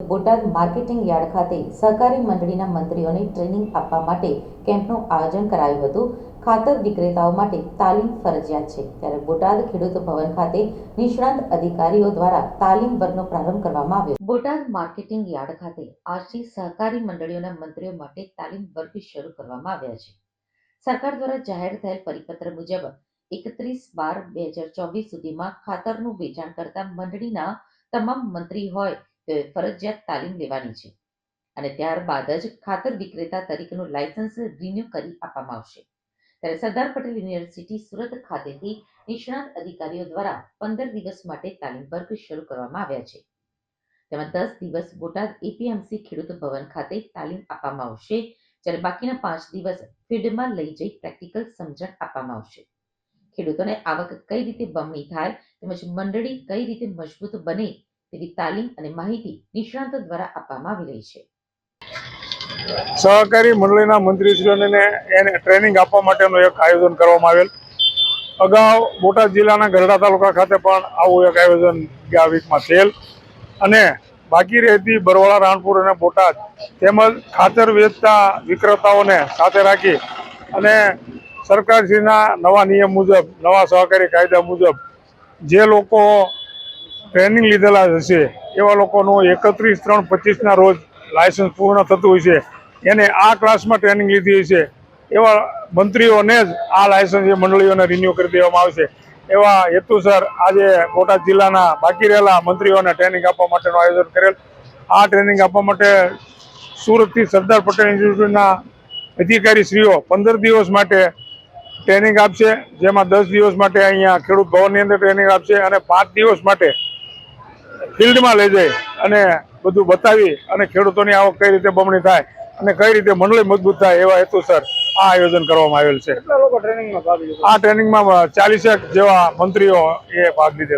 Botad marketing yard ખાતે સહકારી મંડળીના મંત્રીઓને ટ્રેનિંગ આપવા માટે કેમ્પનું આયોજન કરાયું હતું. ખાતર વિક્રેતાઓ માટે તાલીમ ફરજિયાત છે. ત્યારે બોટાદ ખેડૂત ભવન ખાતે નિષ્ણાંત અધિકારીઓ દ્વારા તાલીમ વર્ગનો પ્રારંભ કરવામાં આવ્યો. બોટાદ માર્કેટિંગ યાર્ડ ખાતે આજથી સહકારી મંડળીઓના મંત્રીઓ માટે તાલીમ વર્ગ શરૂ કરવામાં આવ્યા છે. સરકાર દ્વારા જાહેર થયેલ પરિપત્ર મુજબ એકત્રીસ બાર બે હજાર ચોવીસ સુધીમાં ખાતરનું વેચાણ કરતા મંડળીના તમામ મંત્રી હોય ફરજિયાત તાલીમ લેવાની છે. અને ત્યારબાદ જ ખાતર વિક્રેતા તરીકેનું લાયસન્સ રિન્યુ કરી આપવામાં આવશે. ત્યારે સરદાર પટેલ યુનિવર્સિટી સુરત ખાતેથી નિષ્ણાત અધિકારીઓ દ્વારા પંદર દિવસ માટે તાલીમ વર્ગ શરૂ કરવામાં આવ્યા છે. તેમાં દસ દિવસ બોટાદ એપીએમસી ખેડૂત ભવન ખાતે તાલીમ આપવામાં આવશે, જ્યારે બાકીના પાંચ દિવસ ફિલ્ડમાં લઈ જઈ પ્રેક્ટિકલ સમજણ આપવામાં આવશે. ખેડૂતોને આવક કઈ રીતે બમણી થાય તેમજ મંડળી કઈ રીતે મજબૂત બને તેવી તાલીમ અને માહિતી નિષ્ણાંત દ્વારા આપવામાં આવી રહી છે. સહકારી મંડળીના મંત્રીશ્રીઓને એને ટ્રેનિંગ આપવા માટેનું એક આયોજન કરવામાં આવેલ. અગાઉ બોટાદ જિલ્લાના ગરડા તાલુકા ખાતે પણ આવું એક આયોજન ગયા વીકમાં થયેલ. અને બાકી રહેતી બરવાળા, રાણપુર અને બોટાદ તેમજ ખાતર વેચતા વિક્રેતાઓને સાથે રાખી અને સરકારશ્રીના નવા નિયમ મુજબ, નવા સહકારી કાયદા મુજબ જે લોકો ટ્રેનિંગ લીધેલા હશે. એવા લોકોનું એકત્રીસ, ત્રણ, પચીસના રોજ લાયસન્સ પૂર્ણ થતું હોય છે. એને આ ક્લાસમાં ટ્રેનિંગ લીધી છે. એવા મંત્રીઓને જ આ લાયસન્સ એ મંડળીઓને રિન્યૂ કરી દેવામાં આવશે. એવા હેતુસર આજે બોટાદ જિલ્લાના બાકી રહેલા મંત્રીઓને ટ્રેનિંગ આપવા માટેનું આયોજન કરેલ. આ ટ્રેનિંગ આપવા માટે સુરતથી સરદાર પટેલ ઇન્સ્ટિટ્યૂટના અધિકારીશ્રીઓ પંદર દિવસ માટે ટ્રેનિંગ આપશે. જેમાં દસ દિવસ માટે અહીંયા ખેડૂત ભવનની અંદર ટ્રેનિંગ આપશે અને પાંચ દિવસ માટે ફિલ્ડમાં લઈ જઈ અને બધું બતાવી અને ખેડૂતોની આવક કઈ રીતે બમણી થાય અને કઈ રીતે મંડળી મજબૂત થાય એવા હેતુસર આ આયોજન કરવામાં આવેલ છે. આ ટ્રેનિંગમાં ચાલીસેક જેવા મંત્રીઓ એ ભાગ લીધેલ